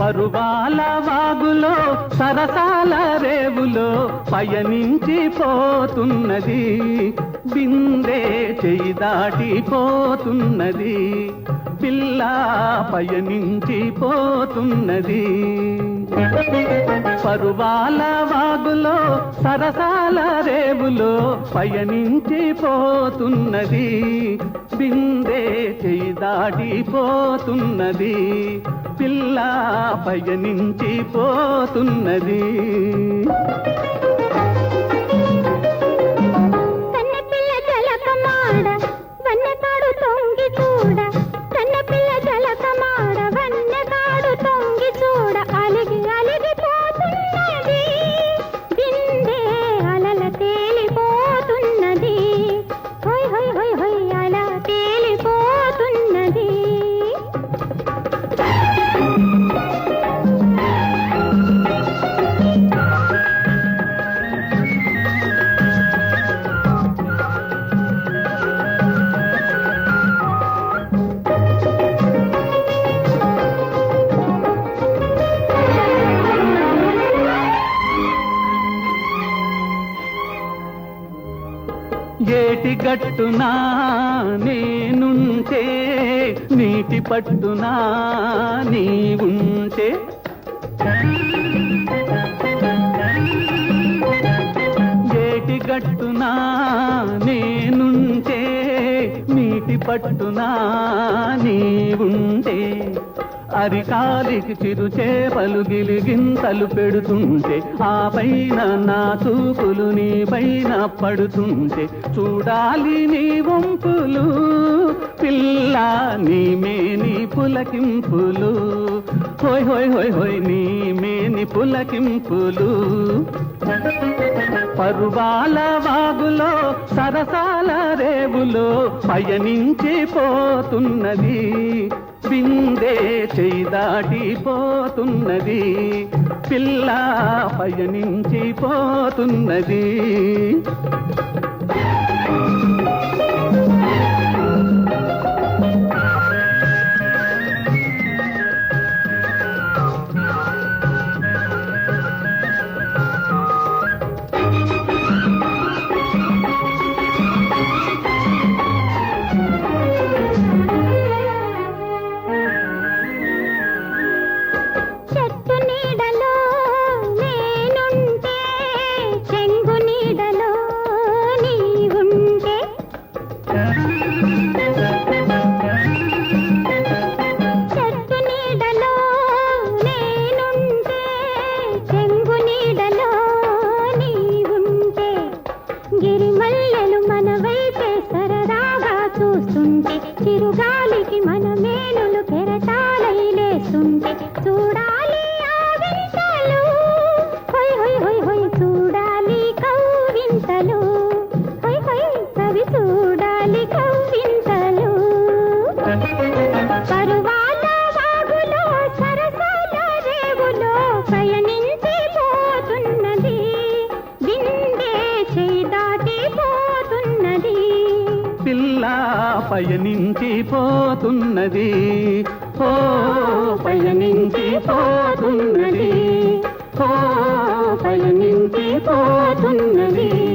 పరువాల వాగులో సరసాల రేవులో పయనించి పోతున్నది. బిందే చెయ్యి దాటిపోతున్నది పిల్ల పయనించి పోతున్నది. పరువాల వాగులో సరసాల రేవులో పయనించి పోతున్నది బిందే చేయి దాటిపోతున్నది. పిల్ల పయనించి పోతున్నది ఏటి గట్టునా నేనుంటే నీటి పట్టునా నీవుంటే. ఏటి గట్టునా నేనుంటే నీటి పట్టునా నీవుంటే. అరికాలికి చిరు చేపలు గిలిగింతలు పెడుతుంటే ఆ పైన నా చూపులు నీ పైన పడుతుంటే చూడాలి నీ వంపులు పిల్ల నీ మేని పులకింపులు. హోయ్ హోయ్ హోయ్ హోయ్ నీ మేని పులకింపులు. పరువాల వాగులో సరసాల రేవులో పయనించి పోతున్నది. బిందే చేయి దాటిపోతున్నది పిల్ల పయనించి చిరుగాలికి మనమే పయనించి పోతున్నది ఓ పయనించి పోతున్నది ఓ పయనించి పోతున్నది